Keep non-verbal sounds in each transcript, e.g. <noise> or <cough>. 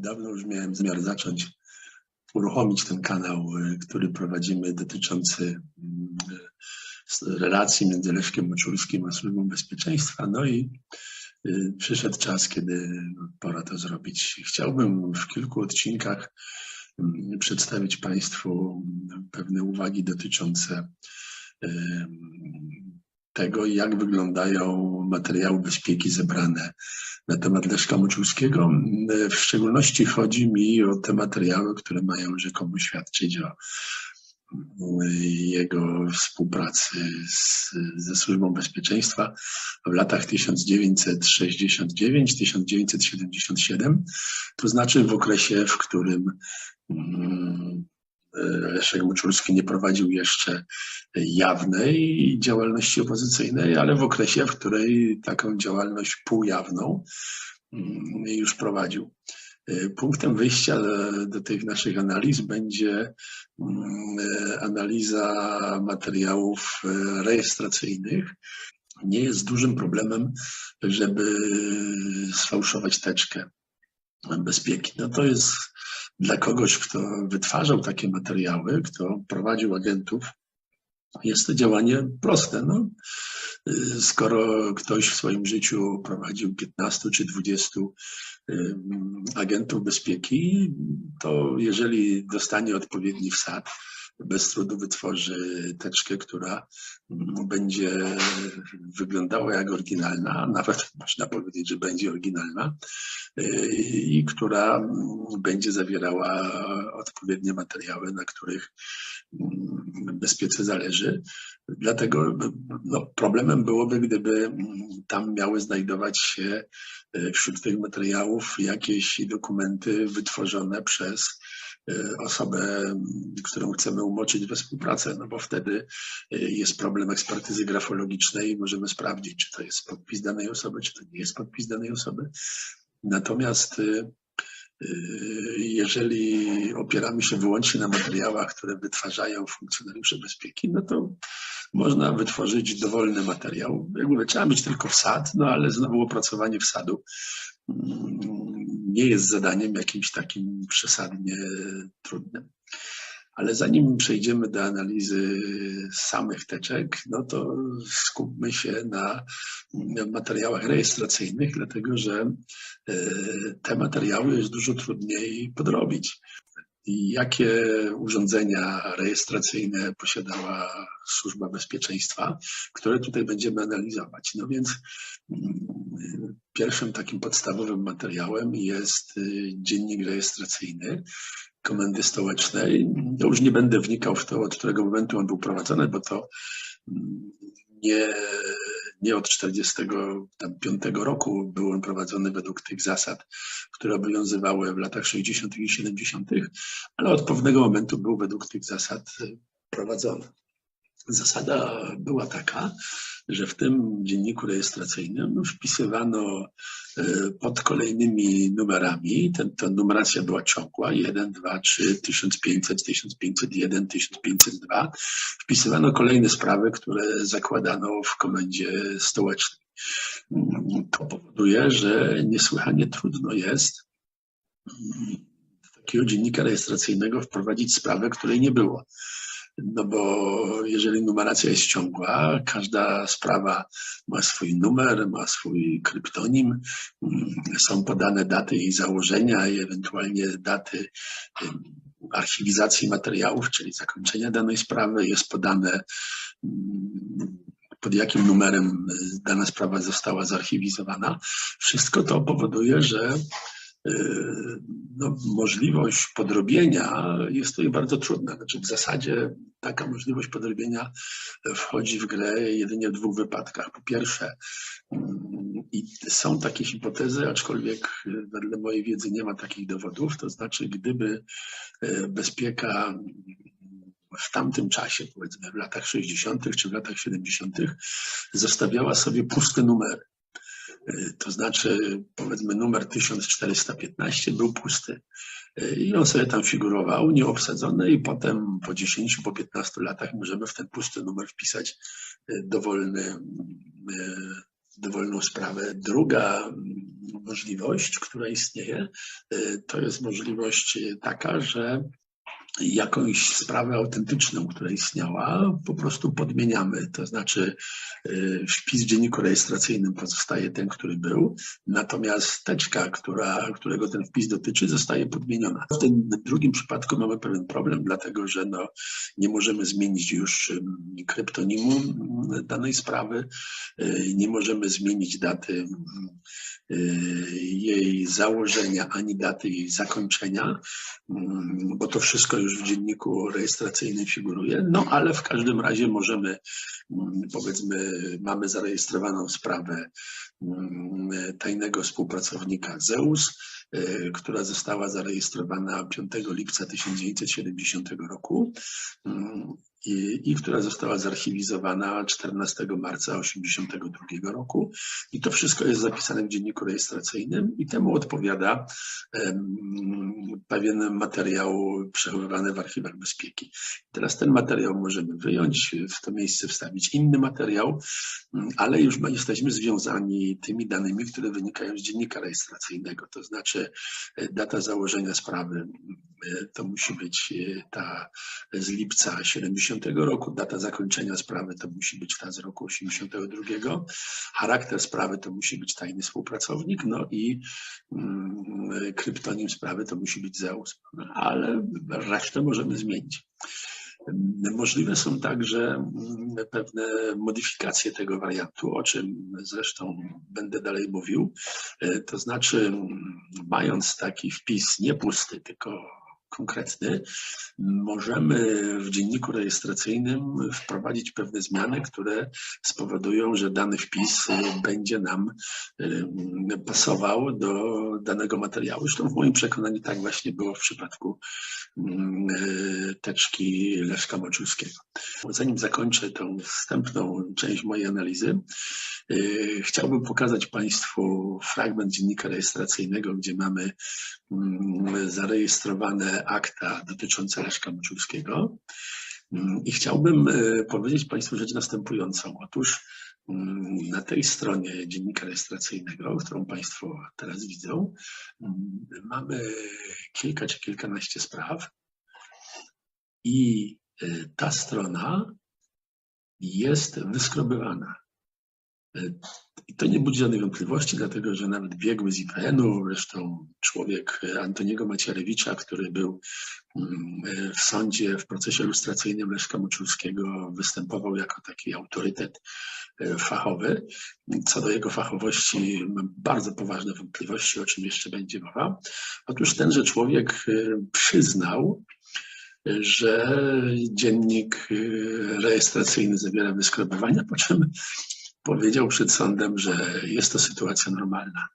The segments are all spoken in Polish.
dawno już miałem zamiar zacząć uruchomić ten kanał, który prowadzimy dotyczący relacji między Leszkiem Moczulskim a Służbą Bezpieczeństwa. No i przyszedł czas, kiedy pora to zrobić. Chciałbym w kilku odcinkach przedstawić Państwu pewne uwagi dotyczące tego, jak wyglądają materiały bezpieki zebrane na temat Leszka Moczulskiego. W szczególności chodzi mi o te materiały, które mają rzekomo świadczyć o jego współpracy z, ze Służbą Bezpieczeństwa w latach 1969-1977, to znaczy w okresie, w którym mm, Leszek Moczulski nie prowadził jeszcze jawnej działalności opozycyjnej, ale w okresie, w której taką działalność półjawną mm, już prowadził. Punktem wyjścia do tych naszych analiz będzie mm, analiza materiałów rejestracyjnych. Nie jest dużym problemem, żeby sfałszować teczkę bezpieki. No to jest dla kogoś, kto wytwarzał takie materiały, kto prowadził agentów, jest to działanie proste. No, skoro ktoś w swoim życiu prowadził 15 czy 20 agentów bezpieki, to jeżeli dostanie odpowiedni wsad, bez trudu wytworzy teczkę, która będzie wyglądała jak oryginalna, nawet <laughs> można powiedzieć, że będzie oryginalna i która będzie zawierała odpowiednie materiały, na których bezpiece zależy. Dlatego no, problemem byłoby, gdyby tam miały znajdować się wśród tych materiałów jakieś dokumenty wytworzone przez osobę, którą chcemy umoczyć we współpracę, no bo wtedy e, jest problem ekspertyzy grafologicznej i możemy sprawdzić, czy to jest podpis danej osoby, czy to nie jest podpis danej osoby. Natomiast e, jeżeli opieramy się wyłącznie na materiałach, które wytwarzają funkcjonariusze bezpieki, no to można wytworzyć dowolny materiał. Jakby trzeba mieć tylko wsad, no ale znowu opracowanie wsadu nie jest zadaniem jakimś takim przesadnie trudnym. Ale zanim przejdziemy do analizy samych teczek, no to skupmy się na materiałach rejestracyjnych, dlatego że e, te materiały jest dużo trudniej podrobić jakie urządzenia rejestracyjne posiadała Służba Bezpieczeństwa, które tutaj będziemy analizować. No więc mm, pierwszym takim podstawowym materiałem jest y, dziennik rejestracyjny Komendy Stołecznej. Ja już nie będę wnikał w to, od którego momentu on był prowadzony, bo to mm, nie, nie od 1945 roku był on prowadzony według tych zasad, które obowiązywały w latach 60. i 70., ale od pewnego momentu był według tych zasad prowadzony. Zasada była taka, że w tym dzienniku rejestracyjnym wpisywano e, pod kolejnymi numerami, ten, ta numeracja była ciągła, 1, 2, 3, 1500, 1501, 1502, wpisywano kolejne sprawy, które zakładano w komendzie stołecznej. To powoduje, że niesłychanie trudno jest do takiego dziennika rejestracyjnego wprowadzić sprawę, której nie było. No bo jeżeli numeracja jest ciągła, każda sprawa ma swój numer, ma swój kryptonim, mm, są podane daty jej założenia i ewentualnie daty archiwizacji materiałów, czyli zakończenia danej sprawy, jest podane mm, pod jakim numerem dana sprawa została zarchiwizowana. Wszystko to powoduje, że no, możliwość podrobienia jest tutaj bardzo trudna. Znaczy w zasadzie taka możliwość podrobienia wchodzi w grę jedynie w dwóch wypadkach. Po pierwsze, mm, i są takie hipotezy, aczkolwiek wedle mojej wiedzy nie ma takich dowodów, to znaczy gdyby e, bezpieka w tamtym czasie, powiedzmy w latach 60. czy w latach 70., zostawiała sobie puste numery. To znaczy, powiedzmy, numer 1415 był pusty. I on sobie tam figurował, nieobsadzony, i potem po 10, po 15 latach możemy w ten pusty numer wpisać e, dowolny, e, dowolną sprawę. Druga możliwość, która istnieje, to jest możliwość taka, że jakąś sprawę autentyczną, która istniała, po prostu podmieniamy. To znaczy y, wpis w dzienniku rejestracyjnym pozostaje ten, który był, natomiast teczka, która, którego ten wpis dotyczy, zostaje podmieniona. W tym drugim przypadku mamy pewien problem, dlatego że no, nie możemy zmienić już kryptonimu danej sprawy, y, nie możemy zmienić daty y, jej założenia, ani daty jej zakończenia, bo to wszystko już w dzienniku rejestracyjnym figuruje, no ale w każdym razie możemy, mm, powiedzmy, mamy zarejestrowaną sprawę mm, tajnego współpracownika Zeus, y, która została zarejestrowana 5 lipca 1970 roku. I, i która została zarchiwizowana 14 marca 1982 roku. I to wszystko jest zapisane w dzienniku rejestracyjnym i temu odpowiada pewien materiał przechowywany w archiwach bezpieki. Teraz ten materiał możemy wyjąć, w to miejsce wstawić inny materiał, ale już jesteśmy związani tymi danymi, które wynikają z dziennika rejestracyjnego, to znaczy e, data założenia sprawy, e, to musi być e, ta z lipca 70 roku, data zakończenia sprawy to musi być ta z roku 82, charakter sprawy to musi być tajny współpracownik, no i mm, kryptonim sprawy to musi być Zeus, ale resztę możemy zmienić. Możliwe są także mm, pewne modyfikacje tego wariantu, o czym zresztą będę dalej mówił. E, to znaczy, mm, mając taki wpis nie pusty, tylko konkretny, możemy w dzienniku rejestracyjnym wprowadzić pewne zmiany, które spowodują, że dany wpis będzie nam pasował do danego materiału. Zresztą w moim przekonaniu tak właśnie było w przypadku teczki Leszka Moczulskiego. Zanim zakończę tą wstępną część mojej analizy, chciałbym pokazać Państwu fragment dziennika rejestracyjnego, gdzie mamy zarejestrowane akta dotyczące Leszka Moczulskiego. Mm, I chciałbym e, powiedzieć Państwu rzecz następującą. Otóż mm, na tej stronie dziennika rejestracyjnego, którą Państwo teraz widzą, mm, mamy kilka czy kilkanaście spraw i e, ta strona jest wyskrobywana. E, I to nie budzi żadnej wątpliwości, dlatego że nawet biegły z IPN-u, zresztą człowiek Antoniego Macierewicza, który był mm, e, w sądzie w procesie lustracyjnym Leszka Moczulskiego, występował jako taki autorytet e, fachowy. Co do jego fachowości mam bardzo poważne wątpliwości, o czym jeszcze będzie mowa. Otóż tenże człowiek przyznał, że dziennik rejestracyjny zawiera wyskrobywania, po czym powiedział przed sądem, że jest to sytuacja normalna,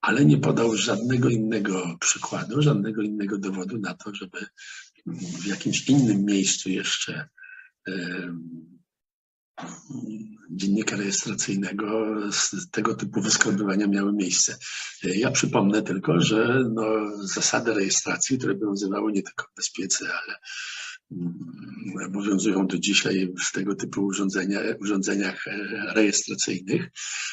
ale nie podał żadnego innego przykładu, żadnego innego dowodu na to, żeby w jakimś innym miejscu jeszcze dziennika rejestracyjnego z tego typu wyskrobywania miały miejsce. Ja przypomnę tylko, że no, zasady rejestracji, które obowiązywały nie tylko w bezpiece, ale obowiązują do dzisiaj w tego typu urządzenia, urządzeniach e, rejestracyjnych.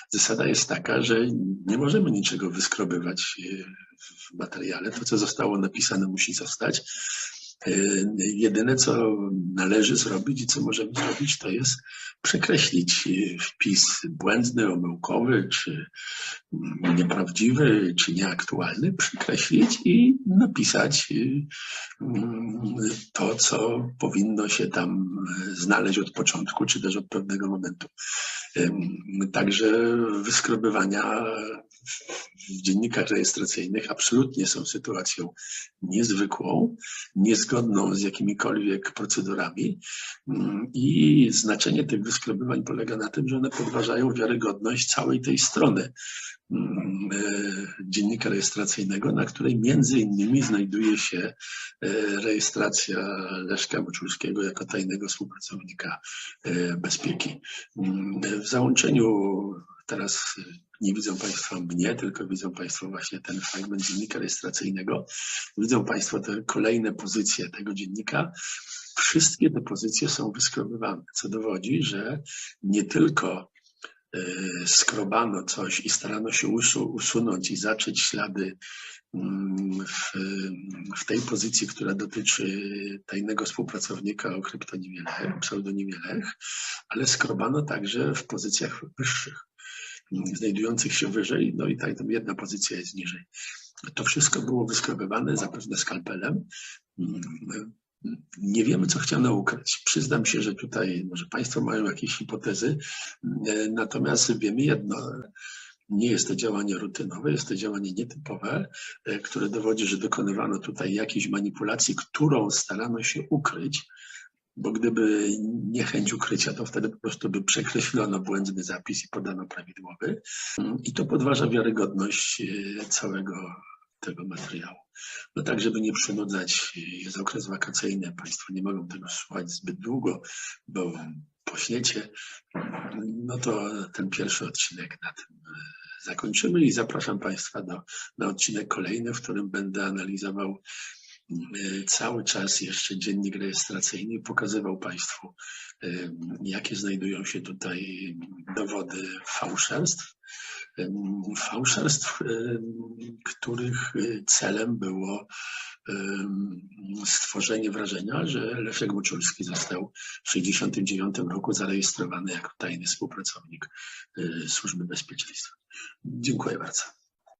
Zasada jest taka, że nie możemy niczego wyskrobywać e, w materiale. To, co zostało napisane, musi zostać. E, jedyne, co należy zrobić i co możemy zrobić, to jest przekreślić wpis błędny, omyłkowy, czy nieprawdziwy, czy nieaktualny, przekreślić i napisać to, co powinno się tam znaleźć od początku, czy też od pewnego momentu. Także wyskrobywania w dziennikach rejestracyjnych absolutnie są sytuacją niezwykłą, niezgodną z jakimikolwiek procedurami mm, i znaczenie tych wyskrobywań polega na tym, że one podważają wiarygodność całej tej strony mm, e, dziennika rejestracyjnego, na której między innymi znajduje się e, rejestracja Leszka Moczulskiego jako tajnego współpracownika e, bezpieki. Mm, w załączeniu teraz nie widzą Państwo mnie, tylko widzą Państwo właśnie ten fragment dziennika rejestracyjnego. Widzą Państwo te kolejne pozycje tego dziennika. Wszystkie te pozycje są wyskrobywane, co dowodzi, że nie tylko skrobano coś i starano się usunąć i zacząć ślady mm, w, w tej pozycji, która dotyczy tajnego współpracownika o kryptonimie Lech, pseudonimie Lech, ale skrobano także w pozycjach wyższych, znajdujących się wyżej, no i tak, tam jedna pozycja jest niżej. To wszystko było wyskrobywane zapewne skalpelem. Nie wiemy, co chciano ukryć. Przyznam się, że tutaj może Państwo mają jakieś hipotezy, natomiast wiemy jedno. Nie jest to działanie rutynowe, jest to działanie nietypowe, które dowodzi, że dokonywano tutaj jakiejś manipulacji, którą starano się ukryć, bo gdyby nie chęć ukrycia, to wtedy po prostu by przekreślono błędny zapis i podano prawidłowy. I to podważa wiarygodność całego tego materiału. No tak, żeby nie przynudzać, jest okres wakacyjny, Państwo nie mogą tego słuchać zbyt długo, bo pośniecie, no to ten pierwszy odcinek na tym e, zakończymy i zapraszam Państwa do, na odcinek kolejny, w którym będę analizował e, cały czas jeszcze dziennik rejestracyjny pokazywał Państwu, e, jakie znajdują się tutaj dowody fałszerstw, fałszerstw, których y, celem było stworzenie wrażenia, że Leszek Buczulski został w 1969 roku zarejestrowany jako tajny współpracownik y, Służby Bezpieczeństwa. Dziękuję bardzo.